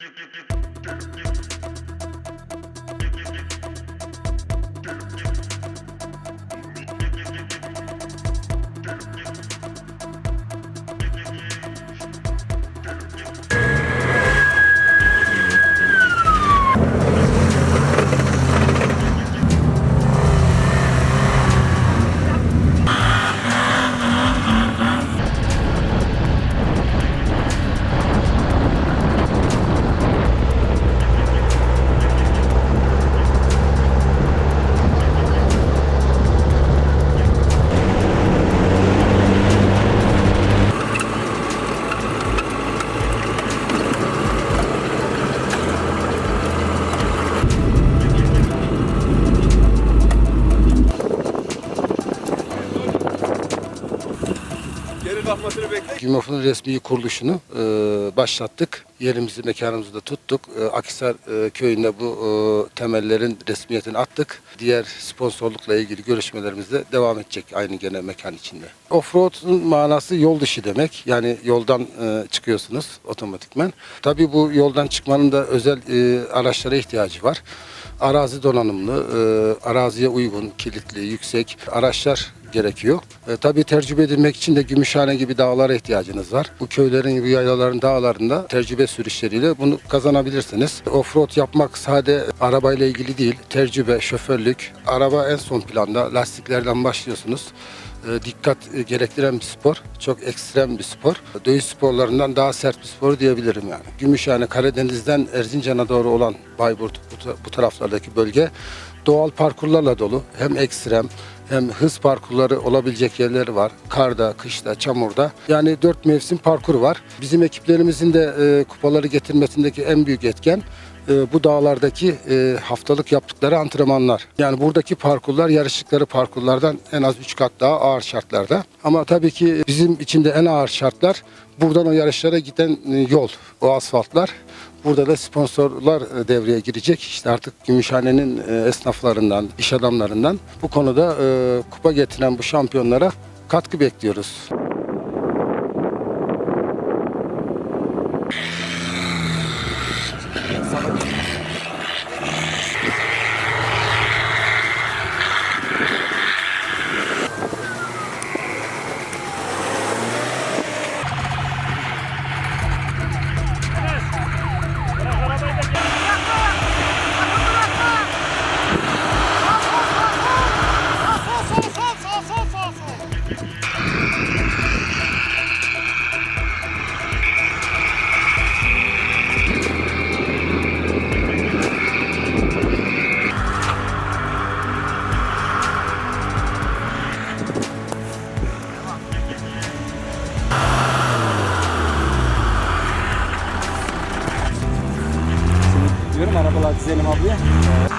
do do do do kalkmasını bekle. Gümrük'ün resmi kuruluşunu e, başlattık. Yerimizi, mekanımızı da tuttuk. E, Akhisar e, köyünde bu e, temellerin resmiyetini attık. Diğer sponsorlukla ilgili görüşmelerimiz de devam edecek aynı gene mekan içinde. Offroad'un manası yol dışı demek. Yani yoldan e, çıkıyorsunuz otomatikmen. Tabii bu yoldan çıkmanın da özel e, araçlara ihtiyacı var. Arazi donanımlı, araziye uygun, kilitli, yüksek araçlar gerekiyor. E, tabii tecrübe edilmek için de Gümüşhane gibi dağlara ihtiyacınız var. Bu köylerin, bu yaylaların dağlarında tecrübe sürüşleriyle bunu kazanabilirsiniz. Offroad yapmak sade arabayla ilgili değil. Tecrübe, şoförlük, araba en son planda. Lastiklerden başlıyorsunuz. E, dikkat gerektiren bir spor. Çok ekstrem bir spor. Dövüş sporlarından daha sert bir spor diyebilirim yani. Gümüşhane, Karadeniz'den Erzincan'a doğru olan Bayburt bu, ta- bu taraflardaki bölge doğal parkurlarla dolu. Hem ekstrem hem hız parkurları olabilecek yerleri var. Karda, kışta, çamurda. Yani dört mevsim parkuru var. Bizim ekiplerimizin de e, kupaları getirmesindeki en büyük etken e, bu dağlardaki e, haftalık yaptıkları antrenmanlar. Yani buradaki parkurlar yarıştıkları parkurlardan en az 3 kat daha ağır şartlarda. Ama tabii ki bizim için de en ağır şartlar buradan o yarışlara giden e, yol, o asfaltlar. Burada da sponsorlar e, devreye girecek. İşte artık Gümüşhane'nin e, esnaflarından, iş adamlarından bu konuda kupa getiren bu şampiyonlara katkı bekliyoruz. gidelim né, ablaya.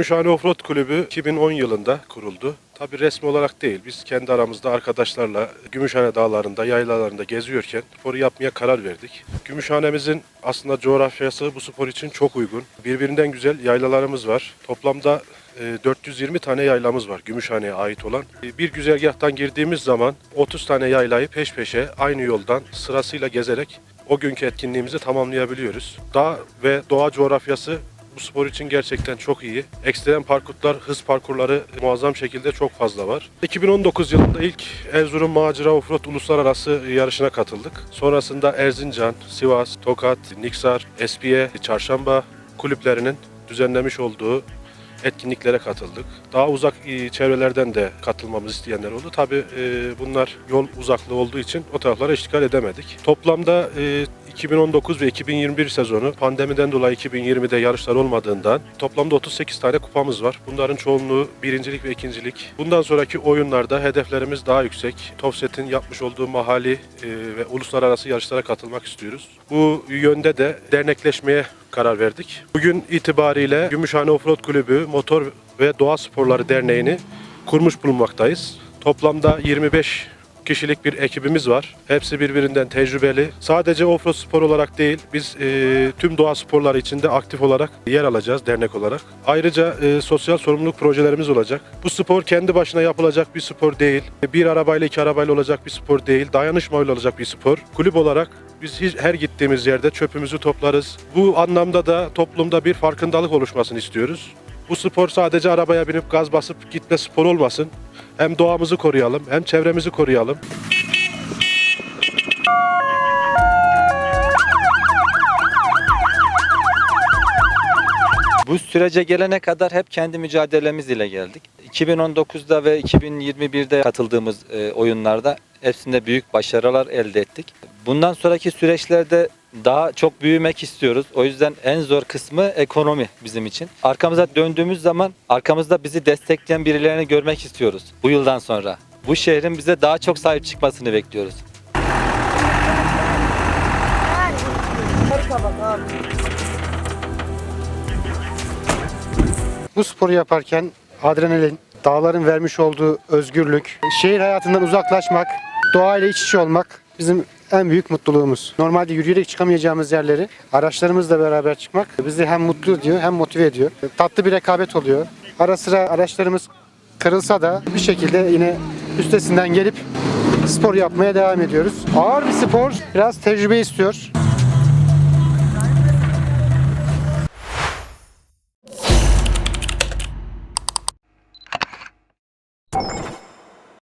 Gümüşhane Offroad Kulübü 2010 yılında kuruldu. Tabi resmi olarak değil, biz kendi aramızda arkadaşlarla Gümüşhane dağlarında, yaylalarında geziyorken sporu yapmaya karar verdik. Gümüşhanemizin aslında coğrafyası bu spor için çok uygun. Birbirinden güzel yaylalarımız var. Toplamda e, 420 tane yaylamız var Gümüşhane'ye ait olan. E, Bir güzergahtan girdiğimiz zaman 30 tane yaylayı peş peşe aynı yoldan sırasıyla gezerek o günkü etkinliğimizi tamamlayabiliyoruz. Dağ ve doğa coğrafyası bu spor için gerçekten çok iyi. Ekstrem parkurlar, hız parkurları muazzam şekilde çok fazla var. 2019 yılında ilk Erzurum Macera Offroad Uluslararası yarışına katıldık. Sonrasında Erzincan, Sivas, Tokat, Niksar, Espiye, Çarşamba kulüplerinin düzenlemiş olduğu etkinliklere katıldık. Daha uzak e, çevrelerden de katılmamız isteyenler oldu. Tabii e, bunlar yol uzaklığı olduğu için o taraflara iştigal edemedik. Toplamda e, 2019 ve 2021 sezonu pandemiden dolayı 2020'de yarışlar olmadığından toplamda 38 tane kupamız var. Bunların çoğunluğu birincilik ve ikincilik. Bundan sonraki oyunlarda hedeflerimiz daha yüksek. Topset'in yapmış olduğu mahalli e, ve uluslararası yarışlara katılmak istiyoruz. Bu yönde de dernekleşmeye karar verdik. Bugün itibariyle Gümüşhane Offroad Kulübü Motor ve Doğa Sporları Derneği'ni kurmuş bulunmaktayız. Toplamda 25 kişilik bir ekibimiz var. Hepsi birbirinden tecrübeli. Sadece offroad spor olarak değil, biz e, tüm doğa sporları içinde aktif olarak yer alacağız dernek olarak. Ayrıca e, sosyal sorumluluk projelerimiz olacak. Bu spor kendi başına yapılacak bir spor değil. Bir arabayla iki arabayla olacak bir spor değil. Dayanışmayla olacak bir spor. Kulüp olarak biz her gittiğimiz yerde çöpümüzü toplarız. Bu anlamda da toplumda bir farkındalık oluşmasını istiyoruz. Bu spor sadece arabaya binip gaz basıp gitme spor olmasın. Hem doğamızı koruyalım, hem çevremizi koruyalım. Bu sürece gelene kadar hep kendi mücadelemiz ile geldik. 2019'da ve 2021'de katıldığımız e, oyunlarda hepsinde büyük başarılar elde ettik. Bundan sonraki süreçlerde daha çok büyümek istiyoruz. O yüzden en zor kısmı ekonomi bizim için. Arkamıza döndüğümüz zaman arkamızda bizi destekleyen birilerini görmek istiyoruz bu yıldan sonra. Bu şehrin bize daha çok sahip çıkmasını bekliyoruz. Bu sporu yaparken adrenalin, dağların vermiş olduğu özgürlük, şehir hayatından uzaklaşmak, doğayla iç içe olmak bizim en büyük mutluluğumuz. Normalde yürüyerek çıkamayacağımız yerleri araçlarımızla beraber çıkmak bizi hem mutlu ediyor hem motive ediyor. Tatlı bir rekabet oluyor. Ara sıra araçlarımız kırılsa da bir şekilde yine üstesinden gelip spor yapmaya devam ediyoruz. Ağır bir spor, biraz tecrübe istiyor.